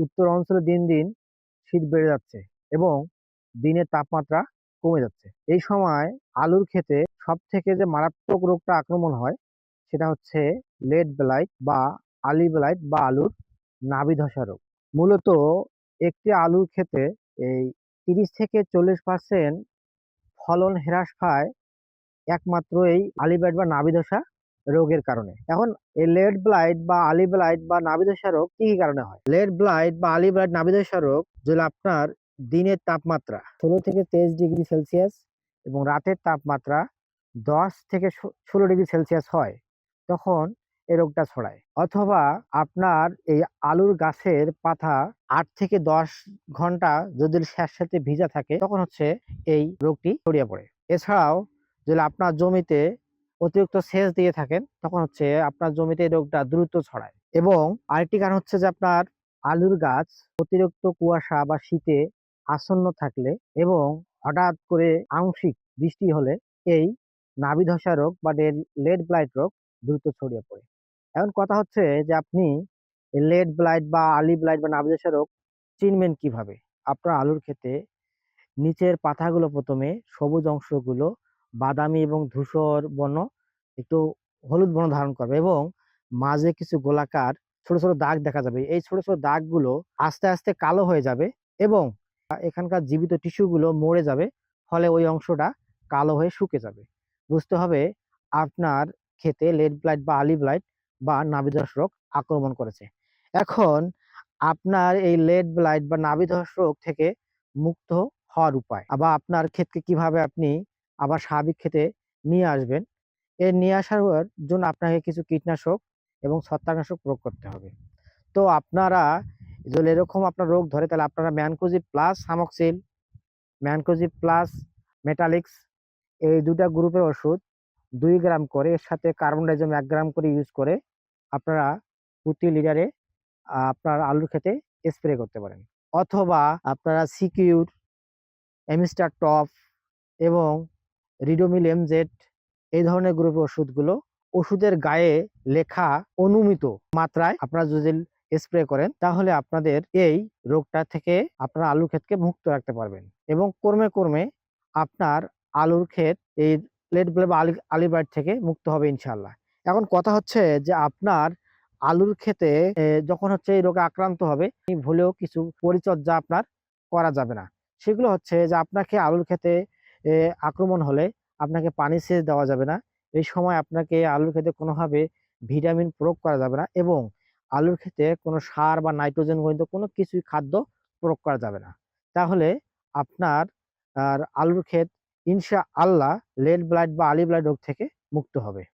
উত্তর অঞ্চলে দিন দিন শীত বেড়ে যাচ্ছে এবং দিনের তাপমাত্রা কমে যাচ্ছে। এই সময় আলুর ক্ষেতে সব থেকে যে মারাত্মক রোগটা আক্রমণ হয় সেটা হচ্ছে লেড ব্লাইট বা আলি ব্লাইট বা আলুর নাভি ধসা রোগ। মূলত একটি আলুর ক্ষেতে এই তিরিশ থেকে চল্লিশ পার্সেন্ট ফলন হ্রাস পায় একমাত্র এই আলি ব্লাইট বা নাভি ধসা রোগের কারণে। এখন এই লেড ব্লাইট বা আলি ব্লাইট বা নাভিদশা রোগ কি কি কারণে হয়? লেড ব্লাইট বা আলি ব্লাইট নাভিদশা রোগ যদি আপনার দিনের তাপমাত্রা ষোলো থেকে তেইশ ডিগ্রি সেলসিয়াস এবং রাতের তাপমাত্রা দশ থেকে ষোলো ডিগ্রি সেলসিয়াস হয়, তখন এই রোগটা ছড়ায়। অথবা আপনার এই আলুর গাছের পাতা আট থেকে দশ ঘণ্টা যদি স্যাঁতস্যাঁতে ভিজা থাকে, তখন হচ্ছে এই রোগটি ছড়িয়ে পড়ে। এছাড়াও যদি আপনার জমিতে অতিরিক্ত সেচ দিয়ে থাকেন, তখন হচ্ছে আপনার জমিতে রোগটা দ্রুত ছড়ায়। এবং আরেকটি কারণ হচ্ছে যে আপনার আলুর গাছ অতিরিক্ত কুয়াশা বা শীতে আসন্ন থাকলে এবং হঠাৎ করে আংশিক বৃষ্টি হলে এই নাভি ধসা রোগ বা লেড ব্লাইট রোগ দ্রুত ছড়িয়ে পড়ে। এখন কথা হচ্ছে যে আপনি লেড ব্লাইট বা আলি ব্লাইট বা নাভি ধসা রোগ চিনবেন কীভাবে? আপনার আলুর ক্ষেতে নিচের পাতাগুলো প্রথমে সবুজ অংশগুলো বাদামি এবং ধূসর বর্ণ একটু হলুদ বর্ণ ধারণ করবে এবং মাঝে কিছু গোলাকার ছোট ছোট দাগ দেখা যাবে। এই ছোট ছোট দাগগুলো আস্তে আস্তে কালো হয়ে যাবে এবং এখানকার জীবিত টিস্যুগুলো মরে যাবে, ফলে ওই অংশটা কালো হয়ে শুকে যাবে। বুঝতে হবে আপনার খেতে লেড ব্লাইট বা আলি ব্লাইট বা নাভিধস রোগ আক্রমণ করেছে। এখন আপনার এই লেড ব্লাইট বা নাভিধস রোগ থেকে মুক্ত হওয়ার উপায় আবার আপনার ক্ষেতকে কীভাবে আপনি আবার স্বাভাবিক খেতে নিয়ে আসবেন। এর নিয়ে আসার জন্য আপনাকে কিছু কীটনাশক এবং ছত্রাকনাশক প্রয়োগ করতে হবে। তো আপনারা যদি এরকম আপনার রোগ ধরে, তাহলে আপনারা mancozeb plus cymoxanil mancozeb plus metalaxyl, এই দুটা গ্রুপের ওষুধ দুই গ্রাম করে, এর সাথে কার্বন ডাইজম এক গ্রাম করে ইউজ করে আপনারা প্রতি লিটারে আপনার আলুর খেতে স্প্রে করতে পারেন। অথবা আপনারা সিকিউর এমিস্টার টপ এবং রিডোমিল এমজেড এই ধরনের গ্রুপের ওষুধগুলো ওষুধের গায়ে লেখা অনুমিত মাত্রায় আপনারা যদি স্প্রে করেন, তাহলে আপনাদের এই রোগটা থেকে আপনার আলুর ক্ষেতকে মুক্ত রাখতে পারবেন। এবং কর্মে কর্মে আপনার আলুর ক্ষেত এই লেট ব্লেব আলি, আলিবাইট থেকে মুক্ত হবে ইনশাল্লাহ এখন কথা হচ্ছে যে আপনার আলুর ক্ষেতে যখন হচ্ছে এই রোগে আক্রান্ত হবে, ভুলেও কিছু পরিচর্যা আপনার করা যাবে না। সেগুলো হচ্ছে যে আপনাকে আলুর ক্ষেতে আক্রমণ হলে আপনাকে পানি সেচ দেওয়া যাবে না। এই সময় আপনাকে আলুর ক্ষেতে কোনোভাবে ভিটামিন প্রয়োগ করা যাবে না এবং আলুর ক্ষেতে কোনো সার বা নাইট্রোজেন গণিত কোনো কিছুই খাদ্য প্রয়োগ করা যাবে না। তাহলে আপনার আর আলুর ক্ষেত ইনশা আল্লাহ লেড ব্লাইট বা আলি ব্লাইট রোগ থেকে মুক্ত হবে।